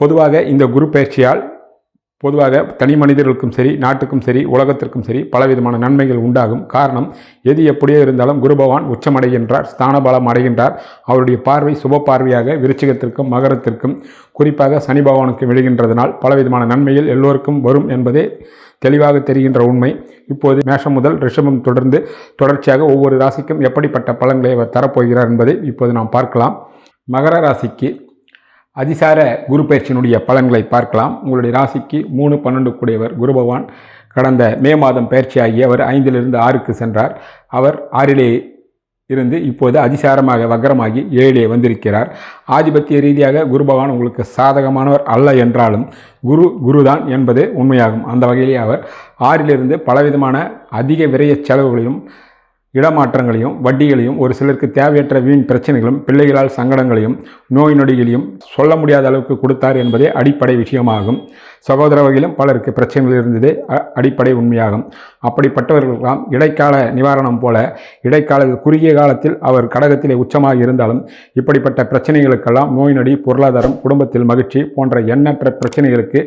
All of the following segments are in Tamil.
பொதுவாக இந்த குரு பயிற்சியால் பொதுவாக தனி மனிதர்களுக்கும் சரி நாட்டுக்கும் சரி உலகத்திற்கும் சரி பலவிதமான நன்மைகள் உண்டாகும். காரணம் எது எப்படியோ இருந்தாலும் குரு பகவான் உச்சமடைகின்றார் ஸ்தானபலம் அடைகின்றார். அவருடைய பார்வை சுப பார்வையாக விருச்சிகத்திற்கும் மகரத்திற்கும் குறிப்பாக சனி பகவானுக்கு விழுகின்றதனால் பலவிதமான நன்மைகள் எல்லோருக்கும் வரும் என்பதே தெளிவாக தெரிகின்ற உண்மை. இப்போது மேஷம் முதல் ரிஷபம் தொடர்ந்து தொடர்ச்சியாக ஒவ்வொரு ராசிக்கும் எப்படிப்பட்ட பலன்களை அவர் தரப்போகிறார் என்பதை இப்போது நாம் பார்க்கலாம். மகர ராசிக்கு அதிசார குரு பயிற்சியினுடைய பலன்களை பார்க்கலாம். உங்களுடைய ராசிக்கு மூணு பன்னெண்டு கூடியவர் குரு பகவான். கடந்த மே மாதம் பயிற்சியாகி அவர் ஐந்திலிருந்து ஆறுக்கு சென்றார். அவர் ஆறிலே இருந்து இப்போது அதிசாரமாக வக்கரமாகி ஏழிலே வந்திருக்கிறார். ஆதிபத்திய ரீதியாக குரு பகவான் உங்களுக்கு சாதகமானவர் அல்ல என்றாலும் குரு குருதான் என்பது உண்மையாகும். அந்த வகையிலே அவர் ஆறிலிருந்து பலவிதமான அதிக விரைய செலவுகளையும் இடமாற்றங்களையும் வட்டிகளையும் ஒரு சிலருக்கு தேவையற்ற வீண் பிரச்சனைகளும் பிள்ளைகளால் சங்கடங்களையும் நோய் நொடிகளையும் சொல்ல முடியாத அளவுக்கு கொடுத்தார் என்பதே அடிப்படை விஷயமாகும். சகோதர வகையிலும் பலருக்கு பிரச்சனைகள் இருந்ததே. அடிப்படை உண்மையாகும். அப்படிப்பட்டவர்களுக்கெல்லாம் இடைக்கால நிவாரணம் போல இடைக்கால குறுகிய காலத்தில் அவர் கடகத்திலே உச்சமாக இருந்தாலும் இப்படிப்பட்ட பிரச்சனைகளுக்கெல்லாம் நோய் நடி பொருளாதாரம் குடும்பத்தில் மகிழ்ச்சி போன்ற எண்ணற்ற பிரச்சனைகளுக்கு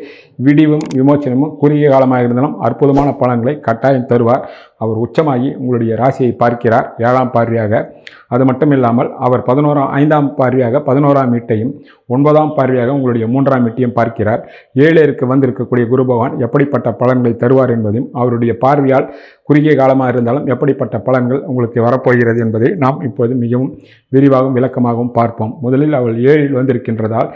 விடிவும் விமோச்சனமும் குறுகிய காலமாக இருந்தாலும் அற்புதமான பலன்களை கட்டாயம் தருவார். அவர் உச்சமாகி உங்களுடைய ராசியை பார்க்கிறார். ஏழாம் பார்வையாக. அது மட்டும் இல்லாமல் அவர் பதினோராம் ஐந்தாம் பார்வையாக பதினோராம் வீட்டையும் ஒன்பதாம் பார்வையாக உங்களுடைய மூன்றாம் வீட்டையும் பார்க்கிறார். ஏழேருக்கு வந்திருக்கக்கூடிய குரு பகவான் எப்படிப்பட்ட பலன்களை தருவார் என்பதையும் அவருடைய பார்வையால் குறுகிய காலமாக இருந்தாலும் எப்படிப்பட்ட பலன்கள் உங்களுக்கு வரப்போகிறது என்பதை நாம் இப்போது மிகவும் விரிவாகவும் விளக்கமாகவும் பார்ப்போம். முதலில் அவள் ஏழில் வந்திருக்கின்றதால்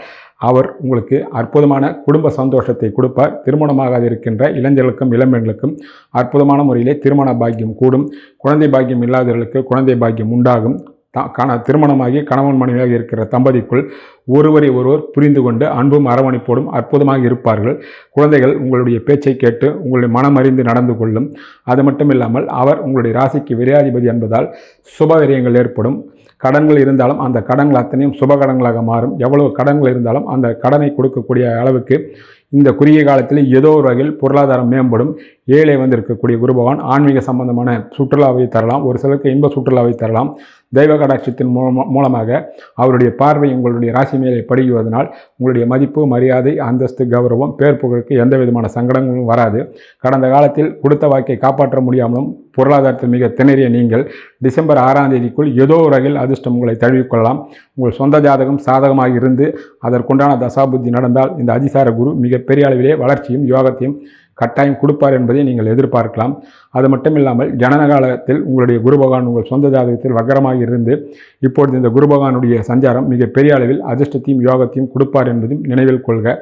அவர் உங்களுக்கு அற்புதமான குடும்ப சந்தோஷத்தை கொடுப்பார். திருமணமாகாது இருக்கின்ற இளைஞர்களுக்கும் இளம்பெண்களுக்கும் அற்புதமான முறையிலே திருமண பாக்கியம் கூடும். குழந்தை பாக்கியம் இல்லாதவர்களுக்கு குழந்தை பாக்கியம் உண்டாகும். த கண திருமணமாகி கணவன் மனைவியாக இருக்கிற தம்பதிக்குள் ஒருவரை ஒருவர் புரிந்து கொண்டு அன்பும் அரவணைப்போடும் அற்புதமாக இருப்பார்கள். குழந்தைகள் உங்களுடைய பேச்சை கேட்டு உங்களுடைய மனம் அறிந்து நடந்து கொள்ளும். அது மட்டும் இல்லாமல் அவர் உங்களுடைய ராசிக்கு விரையாதிபதி என்பதால் சுப விரயங்கள் ஏற்படும். கடன்கள் இருந்தாலும் அந்த கடன்கள் அத்தனையும் சுப கடன்களாக மாறும். எவ்வளவு கடன்கள் இருந்தாலும் அந்த கடனை கொடுக்கக்கூடிய அளவுக்கு இந்த குறுகிய காலத்தில் ஏதோ ஒரு வகையில் பொருளாதாரம் மேம்படும். ஏழை வந்திருக்கக்கூடிய குருபகவான் ஆன்மீக சம்பந்தமான சுற்றுலாவை தரலாம். ஒரு சிலருக்கு இன்ப சுற்றுலாவை தரலாம். தெய்வ கடாட்சத்தின் மூலமாக அவருடைய பார்வை உங்களுடைய ராசி மேலே படுகுவதனால் உங்களுடைய மதிப்பு மரியாதை அந்தஸ்து கௌரவம் பேர் புகழுக்கு எந்த விதமான சங்கடங்களும் வராது. கடந்த காலத்தில் கொடுத்த வாக்கை காப்பாற்ற முடியாமலும் பொருளாதாரத்தில் மிக திணறிய நீங்கள் டிசம்பர் ஆறாம் தேதிக்குள் ஏதோ ஒரு வகையில் அதிர்ஷ்டம் உங்களை தழுவிக்கொள்ளலாம். உங்கள் சொந்த ஜாதகம் சாதகமாக இருந்து அதற்குண்டான தசாபுத்தி நடந்தால் இந்த அதிசார குரு மிகப்பெரிய அளவிலே வளர்ச்சியும் யோகத்தையும் கட்டாயம் கொடுப்பார் என்பதை நீங்கள் எதிர்பார்க்கலாம். அது மட்டும் இல்லாமல் ஜனன காலத்தில் உங்களுடைய குரு பகவான் உங்கள் சொந்த ஜாதகத்தில் வக்கரமாக இருந்து இப்பொழுது இந்த குரு பகவானுடைய சஞ்சாரம் மிக பெரிய அளவில் அதிர்ஷ்டத்தையும் யோகத்தையும் கொடுப்பார் என்பதும் நினைவில் கொள்க.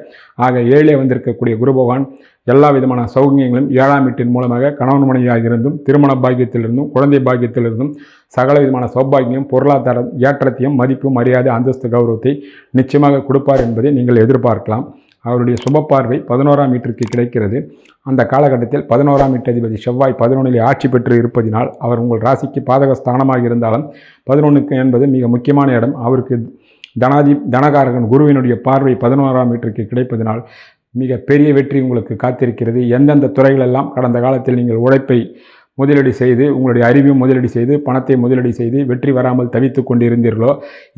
ஆக ஏழே வந்திருக்கக்கூடிய குரு பகவான் எல்லா விதமான சௌகரியங்களும் ஏழாம் வீட்டின் மூலமாக கணவன் மனைவியாக இருந்தும் திருமண பாக்கியத்திலிருந்தும் குழந்தை பாக்கியத்திலிருந்தும் சகல விதமான சௌபாகியம் பொருளாதார ஏற்றத்தையும் மதிப்பு மரியாதை அந்தஸ்து கௌரவத்தை நிச்சயமாக கொடுப்பார் என்பதை நீங்கள் எதிர்பார்க்கலாம். அவருடைய சுப பார்வை பதினோராம் மீட்டருக்கு கிடைக்கிறது. அந்த காலகட்டத்தில் பதினோராம் மீட்டதிபதி செவ்வாய் பதினொன்றில் ஆட்சி பெற்று இருப்பதினால் அவர் உங்கள் ராசிக்கு பாதக ஸ்தானமாக இருந்தாலும் பதினொன்றுக்கு என்பது மிக முக்கியமான இடம். அவருக்கு தனாதி தனகாரகன் குருவினுடைய பார்வை பதினோராம் மீட்டருக்கு கிடைப்பதனால் மிக பெரிய வெற்றி உங்களுக்கு காத்திருக்கிறது. எந்தெந்த துறைகளெல்லாம் கடந்த காலத்தில் நீங்கள் உழைப்பை முதலீடு செய்து உங்களுடைய அறிவையும் முதலீடு செய்து பணத்தை முதலீடு செய்து வெற்றி வராமல் தவித்து கொண்டிருந்தீர்களோ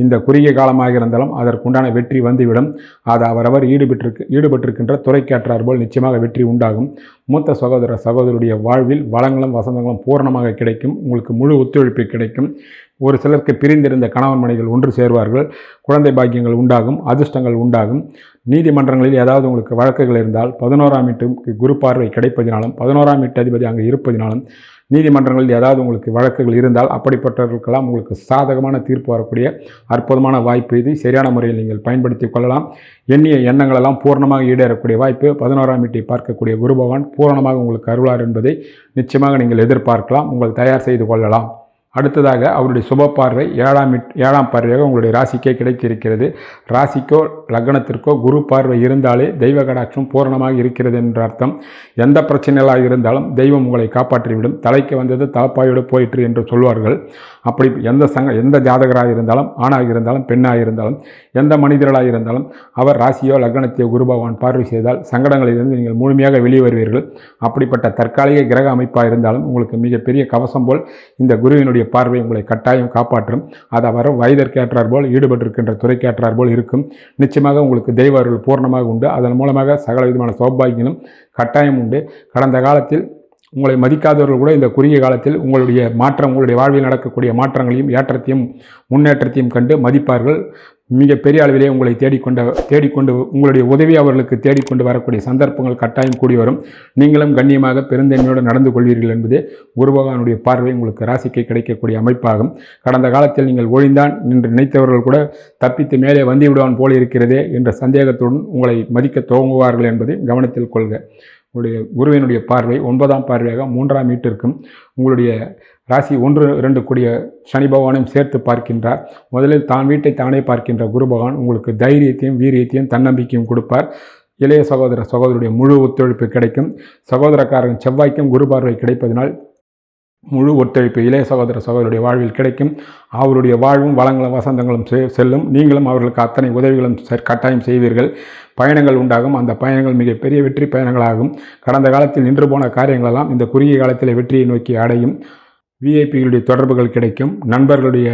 இந்த குறுகிய காலமாக இருந்தாலும் அதற்குண்டான வெற்றி வந்துவிடும். அது அவரவர் ஈடுபட்டிருக்கு ஈடுபட்டிருக்கின்ற துறைக்கேற்றார் போல் நிச்சயமாக வெற்றி உண்டாகும். மூத்த சகோதர சகோதரருடைய வாழ்வில் வளங்களும் வசந்தங்களும் பூரணமாக கிடைக்கும். உங்களுக்கு முழு ஒத்துழைப்பு கிடைக்கும். ஒரு சிலருக்கு பிரிந்திருந்த கணவன் மனைகள் ஒன்று சேர்வார்கள். குழந்தை பாக்கியங்கள் உண்டாகும் அதிர்ஷ்டங்கள் உண்டாகும். நீதிமன்றங்களில் ஏதாவது உங்களுக்கு வழக்குகள் இருந்தால் பதினோராம் வீட்டுக்கு குரு பார்வை கிடைப்பதினாலும் பதினோராம் வீட்டு அதிபதி அங்கே இருப்பதினாலும் நீதிமன்றங்களில் ஏதாவது உங்களுக்கு வழக்குகள் இருந்தால் அப்படிப்பட்டவர்களுக்கெல்லாம் உங்களுக்கு சாதகமான தீர்ப்பு வரக்கூடிய அற்புதமான வாய்ப்பு இது. சரியான முறையில் நீங்கள் பயன்படுத்தி கொள்ளலாம். எண்ணிய எண்ணங்களெல்லாம் பூர்ணமாக ஈடேறக்கூடிய வாய்ப்பு. பதினோராம் வீட்டை பார்க்கக்கூடிய குரு பகவான் பூரணமாக உங்களுக்கு அருளார் என்பதை நிச்சயமாக நீங்கள் எதிர்பார்க்கலாம். உங்கள் தயார் செய்து கொள்ளலாம். அடுத்ததாக அவருடைய சுப பார்வை ஏழாம் ஏழாம் பார்வையாக உங்களுடைய ராசிக்கே கிடைத்திருக்கிறது. ராசிக்கோ லக்னத்திற்கோ குரு பார்வை இருந்தாலே தெய்வ கடாட்சம் பூரணமாக இருக்கிறது என்ற அர்த்தம். எந்த பிரச்சனைகளாக இருந்தாலும் தெய்வம் உங்களை காப்பாற்றிவிடும். தலைக்கு வந்தது தலப்பாயோடு போயிற்று என்று சொல்வார்கள். அப்படி எந்த சங்க எந்த ஜாதகராக இருந்தாலும் ஆணாக இருந்தாலும் பெண்ணாக இருந்தாலும் எந்த மனிதர்களாக இருந்தாலும் அவர் ராசியோ லக்னத்தையோ குரு பகவான் பார்வை செய்தால் சங்கடங்களிலிருந்து நீங்கள் முழுமையாக வெளியே வருவீர்கள் அப்படிப்பட்ட தற்காலிக கிரக அமைப்பாக இருந்தாலும் உங்களுக்கு மிகப்பெரிய கவசம் போல் இந்த குருவினுடைய பார்வை உங்களை கட்டாயம் காப்பாற்றும். அதை அவர் வயதிற்கேற்றார் போல் ஈடுபட்டிருக்கின்ற துறைக்கேற்றார் போல் இருக்கும். நிச்சயமாக உங்களுக்கு தெய்வ அருள் பூர்ணமாக உண்டு. அதன் மூலமாக சகல விதமான சௌபாகியங்களும் கட்டாயம் உண்டு. கடந்த காலத்தில் உங்களை மதிக்காதவர்கள் கூட இந்த குறுகிய காலத்தில் உங்களுடைய மாற்றம் உங்களுடைய வாழ்வில் நடக்கக்கூடிய மாற்றங்களையும் ஏற்றத்தையும் முன்னேற்றத்தையும் கண்டு மதிப்பார்கள். மிக பெரிய அளவிலே உங்களை தேடிக்கொண்ட தேடிக்கொண்டு உங்களுடைய உதவி அவர்களுக்கு தேடிக்கொண்டு வரக்கூடிய சந்தர்ப்பங்கள் கட்டாயம் கூடி வரும். நீங்களும் கண்ணியமாக பெருந்தன்மையோடு நடந்து கொள்வீர்கள் என்பதே குருபகவானுடைய பார்வை உங்களுக்கு ராசிக்கு கிடைக்கக்கூடிய அமைப்பாகும். கடந்த காலத்தில் நீங்கள் ஒழிந்தான் என்று நினைத்தவர்கள் கூட தப்பித்து மேலே வந்து விடுவான் இருக்கிறதே என்ற சந்தேகத்துடன் உங்களை மதிக்க துவங்குவார்கள் என்பதை கவனத்தில் கொள்க. உங்களுடைய குருவினுடைய பார்வை ஒன்பதாம் பார்வையாக மூன்றாம் வீட்டிற்கும் உங்களுடைய ராசி ஒன்று இரண்டு கூடிய சனி பகவானையும் சேர்த்து பார்க்கின்றார். முதலில் தான் வீட்டை தானே பார்க்கின்ற குரு பகவான் உங்களுக்கு தைரியத்தையும் வீரியத்தையும் தன்னம்பிக்கையும் கொடுப்பார். இளைய சகோதர சகோதரருடைய முழு ஒத்துழைப்பு கிடைக்கும். சகோதரக்காரன் செவ்வாய்க்கும் குரு பார்வை கிடைப்பதனால் முழு ஒத்துழைப்பு இளைய சகோதர சகோதரருடைய வாழ்வில் கிடைக்கும். அவருடைய வாழ்வும் வளங்களும் வசந்தங்களும் செல்லும். நீங்களும் அவர்களுக்கு அத்தனை உதவிகளும் கட்டாயம் செய்வீர்கள். பயணங்கள் உண்டாகும். அந்த பயணங்கள் மிகப்பெரிய வெற்றி பயணங்களாகும். கடந்த காலத்தில் நின்று போன காரியங்களெல்லாம் இந்த குறுகிய காலத்தில் வெற்றியை நோக்கி அடையும். விஐபிகளுடைய தொடர்புகள் கிடைக்கும். நண்பர்களுடைய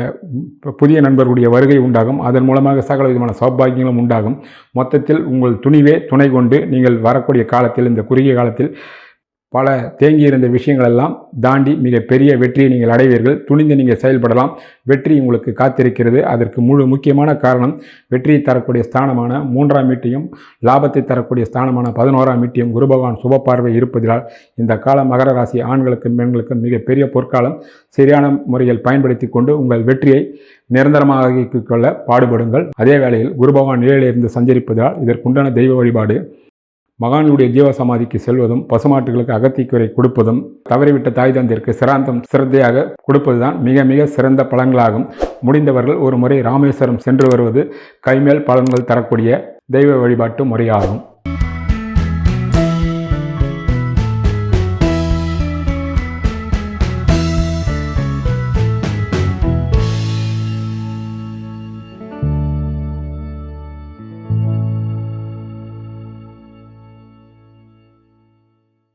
புதிய நண்பர்களுடைய வருகை உண்டாகும். அதன் மூலமாக சகல விதமான சௌபாகியங்களும் உண்டாகும். மொத்தத்தில் உங்கள் துணிவே துணை கொண்டு நீங்கள் வரக்கூடிய காலத்தில் இந்த குறுகிய காலத்தில் பல தேங்கியிருந்த விஷயங்களெல்லாம் தாண்டி மிகப்பெரிய வெற்றியை நீங்கள் அடைவீர்கள். துணிந்து நீங்கள் செயல்படலாம். வெற்றி உங்களுக்கு காத்திருக்கிறது. அதற்கு முழு முக்கியமான காரணம் வெற்றியை தரக்கூடிய ஸ்தானமான மூன்றாம் வீட்டையும் லாபத்தை தரக்கூடிய ஸ்தானமான பதினோராம் வீட்டையும் குரு பகவான் சுப பார்வை இருப்பதால் இந்த காலம் மகர ராசி ஆண்களுக்கும் பெண்களுக்கும் மிகப்பெரிய பொற்காலம். சரியான முறையில் பயன்படுத்தி கொண்டு உங்கள் வெற்றியை நிரந்தரமாக கொள்ள பாடுபடுங்கள். அதே வேளையில் குரு பகவான் நிலையிலிருந்து சஞ்சரிப்பதால் இதற்குண்டான தெய்வ வழிபாடு மகானுடைய ஜீவ சமாதிக்கு செல்வதும் பசுமாட்டுகளுக்கு அகத்திக்குறை கொடுப்பதும் தவறிவிட்ட தாய் தந்திற்கு சிராந்தம் சிரத்தையாக கொடுப்பதுதான் மிக மிக சிறந்த பலன்களாகும். முடிந்தவர்கள் ஒரு முறை ராமேஸ்வரம் சென்று வருவது கைமேல் பலன்கள் தரக்கூடிய தெய்வ வழிபாட்டு முறையாகும்.